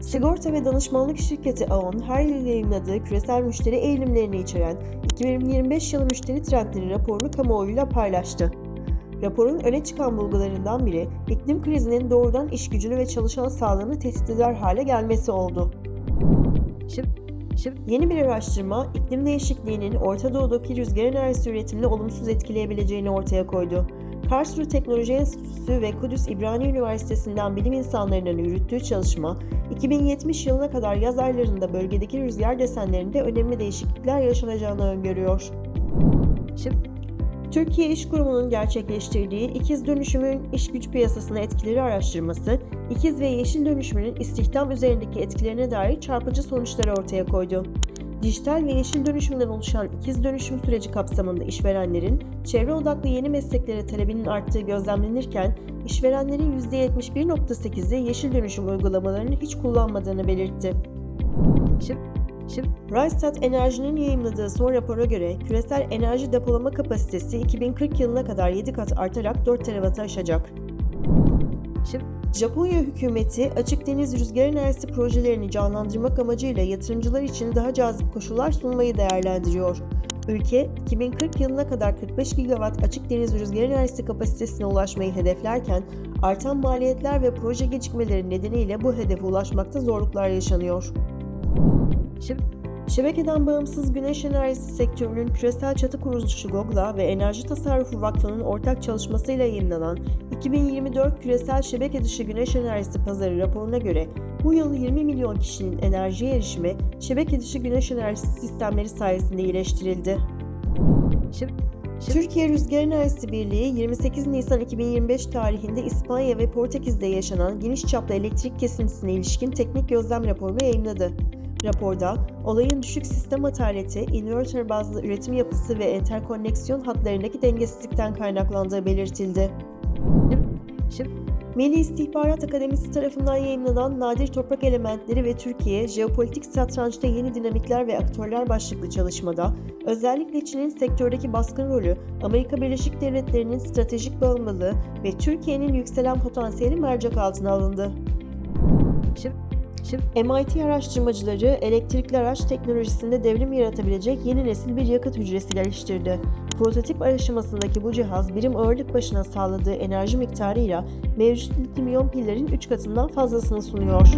Sigorta ve danışmanlık şirketi Aon her yıl yayınladığı küresel müşteri eğilimlerini içeren 2025 yılı müşteri trendleri raporunu kamuoyuyla paylaştı. Raporun öne çıkan bulgularından biri iklim krizinin doğrudan iş gücünü ve çalışan sağlığını tehdit eder hale gelmesi oldu. Yeni bir araştırma, iklim değişikliğinin Orta Doğu'daki rüzgar enerjisi üretimini olumsuz etkileyebileceğini ortaya koydu. Karlsruhe Teknoloji Enstitüsü ve Kudüs İbrani Üniversitesi'nden bilim insanlarının yürüttüğü çalışma, 2070 yılına kadar yaz aylarında bölgedeki rüzgar desenlerinde önemli değişiklikler yaşanacağını öngörüyor. şimdi Türkiye İş Kurumu'nun gerçekleştirdiği ikiz dönüşümün iş güç piyasasına etkileri araştırması, ikiz ve yeşil dönüşümün istihdam üzerindeki etkilerine dair çarpıcı sonuçları ortaya koydu. Dijital ve yeşil dönüşümden oluşan ikiz dönüşüm süreci kapsamında işverenlerin çevre odaklı yeni mesleklere talebinin arttığı gözlemlenirken, işverenlerin %71.8'i yeşil dönüşüm uygulamalarını hiç kullanmadığını belirtti. Rystad Enerji'nin yayımladığı son rapora göre küresel enerji depolama kapasitesi 2040 yılına kadar 7 kat artarak 4 terawattı aşacak. şimdi Japonya hükümeti açık deniz rüzgar enerjisi projelerini canlandırmak amacıyla yatırımcılar için daha cazip koşullar sunmayı değerlendiriyor. Ülke 2040 yılına kadar 45 gigawatt açık deniz rüzgar enerjisi kapasitesine ulaşmayı hedeflerken artan maliyetler ve proje gecikmeleri nedeniyle bu hedefe ulaşmakta zorluklar yaşanıyor. şimdi Şebekeden bağımsız güneş enerjisi sektörünün küresel çatı kuruluşu GOGLA ve Enerji Tasarrufu Vakfı'nın ortak çalışmasıyla yayınlanan 2024 Küresel Şebeke Dışı Güneş Enerjisi Pazarı raporuna göre bu yıl 20 milyon kişinin enerjiye erişimi şebeke dışı güneş enerjisi sistemleri sayesinde iyileştirildi. şimdi Türkiye Rüzgar Enerjisi Birliği 28 Nisan 2025 tarihinde İspanya ve Portekiz'de yaşanan geniş çaplı elektrik kesintisine ilişkin teknik gözlem raporunu yayınladı. Raporda olayın düşük sistem ataleti, inverter bazlı üretim yapısı ve enterkonneksiyon hatlarındaki dengesizlikten kaynaklandığı belirtildi. Milli İstihbarat Akademisi tarafından yayınlanan Nadir Toprak Elementleri ve Türkiye, Jeopolitik Satrançta Yeni Dinamikler ve Aktörler başlıklı çalışmada, özellikle Çin'in sektördeki baskın rolü, Amerika Birleşik Devletleri'nin stratejik bağımlılığı ve Türkiye'nin yükselen potansiyeli mercek altına alındı. şimdi şimdi MIT araştırmacıları elektrikli araç teknolojisinde devrim yaratabilecek yeni nesil bir yakıt hücresi geliştirdi. Prototip aşamasındaki bu cihaz birim ağırlık başına sağladığı enerji miktarıyla mevcut lityum pillerin 3 katından fazlasını sunuyor.